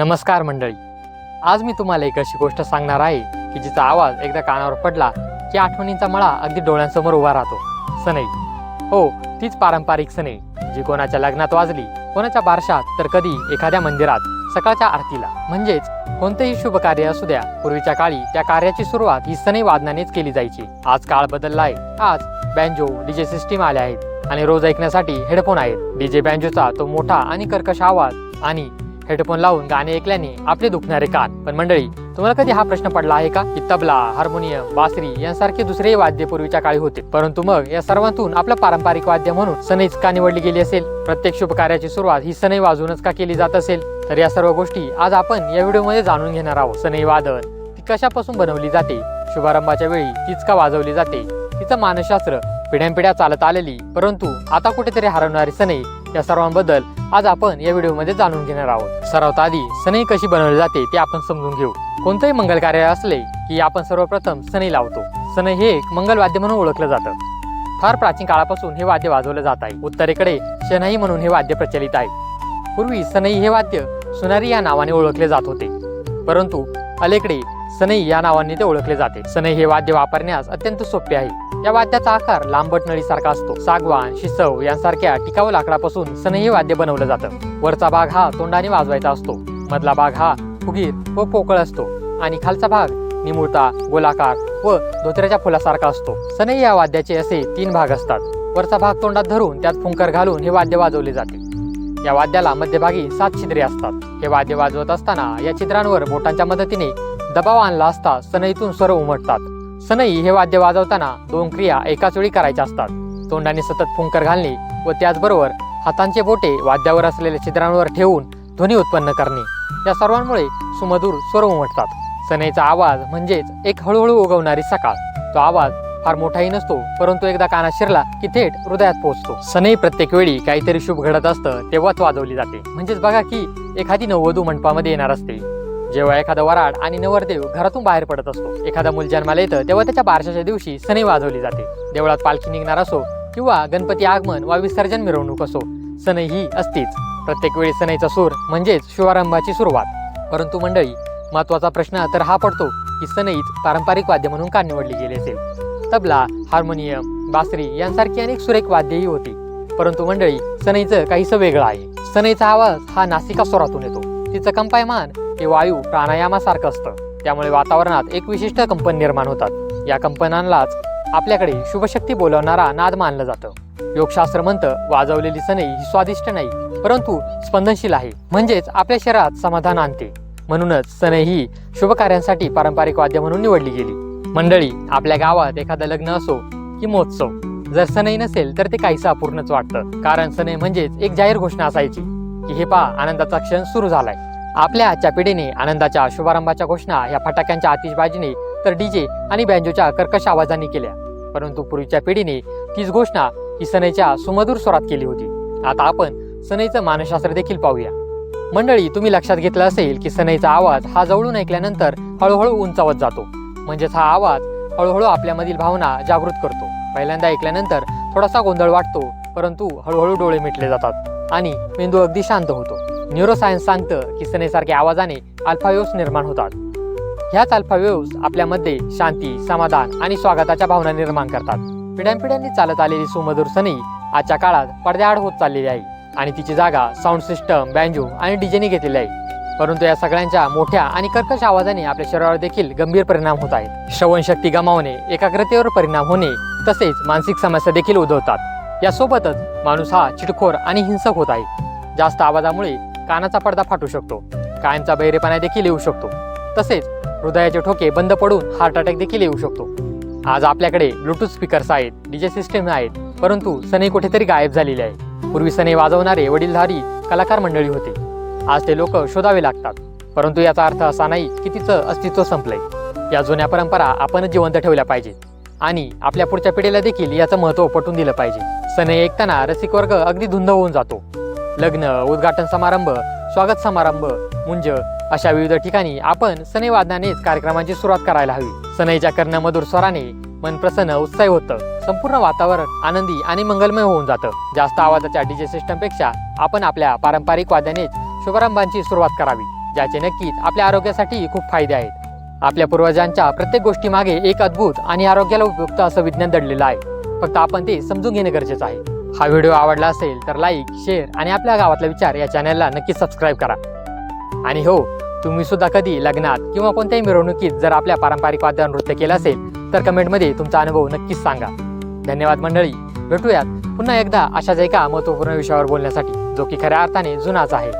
नमस्कार मंडळी. आज मी तुम्हाला एक अशी गोष्ट सांगणार आहे की जिचा आवाज एकदा कानावर पडला की आठवणींचा मळा अगदी डोळ्यांसमोर उभा राहतो. सनई. हो तीच पारंपरिक सनई जी कोणाच्या लग्नात वाजली कोणाच्या बारशात तर कधी एखाद्या मंदिरात सकाळच्या आरतीला. म्हणजेच कोणतेही शुभ कार्य असू द्या पूर्वीच्या काळी त्या कार्याची सुरुवात ही सनई वादनानेच केली जायची. आज काळ बदलला आहे. आज बँजो डीजे सिस्टीम आल्या आहेत. आणि रोज ऐकण्यासाठी हेडफोन आहेत. डीजे बँजोचा तो मोठा आणि कर्कश आवाज आणि हेडफोन लावून गाणे ऐकल्याने आपले दुखणारे कान. पण मंडळी तुम्हाला कधी हा प्रश्न पडला आहे का? की तबला हार्मोनियम बासरी यांसारखे दुसरेही वाद्य पूर्वीच्या काळी होते. परंतु मग या सर्वांतून आपलं पारंपरिक वाद्य म्हणून सनईच का निवडली गेली असेल? प्रत्येक शुभ कार्याची सुरुवात ही सनई वाजवूनच का केली जात असेल? तर या सर्व गोष्टी आज आपण या व्हिडिओमध्ये जाणून घेणार आहोत. सनई वादन ती कशापासून बनवली जाते? शुभारंभाच्या वेळी तीच का वाजवली जाते? तिचं मानसशास्त्र पिढ्यानपिढ्या चालत आलेली परंतु आता कुठेतरी हरवणारी सनई या सर्वांबद्दल आज आपण या व्हिडिओमध्ये जाणून घेणार आहोत. सर्वात आधी सनई कशी बनवली जाते ते आपण समजून घेऊ. कोणतंही मंगल कार्य असले की आपण सर्वप्रथम सनई लावतो. सनई हे एक मंगल वाद्य म्हणून ओळखलं जातं. फार प्राचीन काळापासून हे वाद्य वाजवलं जात आहे. उत्तरेकडे शनाई म्हणून हे वाद्य प्रचलित आहे. पूर्वी सनई हे वाद्य सुनारी या नावाने ओळखले जात होते. परंतु अलीकडे सनई या नावाने ते ओळखले जाते. सनई हे वाद्य वापरण्यास अत्यंत सोपे आहे. या वाद्याचा आकार लांबट नळीसारखा असतो. सागवान शिसव यांसारख्या टिकाऊ लाकडापासून सनई वाद्य बनवलं जातं. वरचा भाग हा तोंडाने वाजवायचा असतो. मधला भाग हा फुगीर व पोकळ असतो. आणि खालचा भाग निमुळता गोलाकार व धोत्र्याच्या फुलासारखा असतो. सनई या वाद्याचे असे तीन भाग असतात. वरचा भाग तोंडात धरून त्यात फुंकर घालून हे वाद्य वाजवले जाते. या वाद्याला मध्यभागी सात छिद्रे असतात. हे वाद्य वाजवत असताना या छिद्रांवर बोटांच्या मदतीने दबाव आणला असता सनईतून स्वर उमटतात. सनई हे वाद्य वाजवताना दोन क्रिया एकाच वेळी करायच्या असतात. तोंडाने सतत फुंकर घालणे व त्याचबरोबर हातांचे बोटे वाद्यावर असलेल्या छिद्रांवर ठेवून ध्वनी उत्पन्न करणे. या सर्वांमुळे सुमधुर स्वर उमटतात. सनईचा आवाज म्हणजेच एक हळूहळू उगवणारी सकाळ. तो आवाज फार मोठाही नसतो परंतु एकदा कानात शिरला की थेट हृदयात पोहोचतो. सनई प्रत्येक वेळी काहीतरी शुभ घडत असतं तेव्हाच वाजवली जाते. म्हणजेच बघा की एखादी नववधू मंडपामध्ये येणार असते. जेव्हा एखादा वराड आणि नवरदेव घरातून बाहेर पडत असतो एखादा मूल जन्माला येतं तेव्हा त्याच्या बारशाच्या दिवशी सनई वाजवली जाते. देवळात पालखी निघणार असो किंवा गणपती आगमन वा विसर्जन मिरवणूक असो सनई ही असतीच. प्रत्येक वेळी सनईचा सूर म्हणजेच शुभारंभाची सुरुवात. परंतु मंडळी महत्त्वाचा प्रश्न तर हा पडतो की सनईच पारंपरिक वाद्य म्हणून का निवडली गेली असेल? तबला हार्मोनियम बासरी यांसारखी अनेक सुरेख वाद्यही होती. परंतु मंडळी सनईचं काहीसं वेगळं आहे. सनईचा आवाज हा नासिका स्वरातून येतो. तिचं कंपायमान हे वायू प्राणायामासारखं असतं. त्यामुळे वातावरणात एक विशिष्ट कंपन निर्माण होतात. या कंपनांनाच आपल्याकडे शुभशक्ती बोलवणारा नाद मानलं जातं. योगशास्त्र म्हणतं वाजवलेली सनई ही स्वादिष्ट नाही परंतु स्पंदनशील आहे. म्हणजेच आपल्या शरीरात समाधान आणते. म्हणूनच सनई ही शुभ कार्यांसाठी पारंपरिक वाद्य म्हणून निवडली गेली. मंडळी आपल्या गावात एखादं लग्न असो की महोत्सव जर सनई नसेल तर ते काहीसं अपूर्णच वाटतं. कारण सनई म्हणजेच एक जाहीर घोषणा असायची की हे पहा आनंदाचा क्षण सुरू झालाय. आपल्या आजच्या पिढीने आनंदाच्या शुभारंभाच्या घोषणा या फटाक्यांच्या आतिषबाजीने तर डीजे आणि बँजोच्या कर्कश आवाजांनी केल्या. परंतु पूर्वीच्या पिढीने तीच घोषणा ही सनईच्या सुमधुर स्वरात केली होती. आता आपण सनईचं मानसशास्त्र देखील पाहूया. मंडळी तुम्ही लक्षात घेतलं असेल की सनईचा आवाज हा जवळून ऐकल्यानंतर हळूहळू उंचावत जातो. म्हणजेच हा आवाज हळूहळू आपल्यामधील भावना जागृत करतो. पहिल्यांदा ऐकल्यानंतर थोडासा गोंधळ वाटतो परंतु हळूहळू डोळे मिटले जातात आणि मेंदू अगदी शांत होतो. न्यूरोसायन्स सांगतं की सनेसारख्या आवाजाने अल्फावेव्स निर्माण होतात. ह्याच अल्फावेव्स आपल्यामध्ये शांती समाधान आणि स्वागताच्या भावना निर्माण करतात. पिढ्यानपिढ्यांनी चालत आलेली सुमधुर सनी आजच्या काळात पडद्याआड होत चाललेली आहे आणि तिची जागा साऊंड सिस्टम बँजो आणि डीजेने घेतलेली आहे. परंतु या सगळ्यांच्या मोठ्या आणि कर्कश आवाजाने आपल्या शरीरावर देखील गंभीर परिणाम होत आहेत. श्रवणशक्ती गमावणे एकाग्रतेवर परिणाम होणे तसेच मानसिक समस्या देखील उद्भवतात. यासोबतच माणूस हा चिडखोर आणि हिंसक होत आहे. जास्त आवाजामुळे कानाचा पडदा फाटू शकतो. कायमचा बहिरेपणा देखील येऊ शकतो. तसेच हृदयाचे ठोके बंद पडून हार्ट अटॅक देखील येऊ शकतो. आज आपल्याकडे ब्लूटूथ स्पीकर्स आहेत डीजे सिस्टीम आहेत परंतु सनई कुठेतरी गायब झालेली आहे. पूर्वी सनई वाजवणारे वडीलधारी कलाकार मंडळी होते. आज ते लोक शोधावे लागतात. परंतु याचा अर्थ असा नाही की तिचं अस्तित्व संपलंय. या जुन्या परंपरा आपणच जिवंत ठेवल्या पाहिजेत. आणि आपल्या पुढच्या पिढीला देखील याचं महत्त्व पटवून दिलं पाहिजे. सनई ऐकताना रसिक वर्ग अगदी धुंद होऊन जातो. लग्न उद्घाटन समारंभ स्वागत समारंभ मुंज अशा विविध ठिकाणी आपण सनई वादनानेच कार्यक्रमाची सुरुवात करायला हवी. सनईच्या कर्णमधुर स्वराने मन प्रसन्न उत्साही होतं. संपूर्ण वातावरण आनंदी आणि मंगलमय होऊन जातं. जास्त आवाजाच्या डीजे सिस्टमपेक्षा आपण आपल्या पारंपरिक वाद्यानेच शुभारंभांची सुरुवात करावी ज्याचे नक्कीच आपल्या आरोग्यासाठी खूप फायदे आहेत. आपल्या पूर्वजांच्या प्रत्येक गोष्टीमागे एक अद्भुत आणि आरोग्याला उपयुक्त असं विज्ञान दडलेलं आहे. फक्त आपण ते समजून घेणे गरजेचं आहे. हा व्हिडिओ आवडला असेल तर लाईक शेअर आणि आपल्या गावातला विचार या चॅनलला नक्की सबस्क्राईब करा. आणि हो तुम्ही सुद्धा कधी लग्नात किंवा कोणत्याही मिरवणुकीत जर आपल्या पारंपरिक वाद्यावर नृत्य केलं असेल तर कमेंटमध्ये तुमचा अनुभव नक्कीच सांगा. धन्यवाद मंडळी. भेटूयात पुन्हा एकदा अशाच एका महत्त्वपूर्ण विषयावर बोलण्यासाठी जो की खऱ्या अर्थाने जुनाच आहे.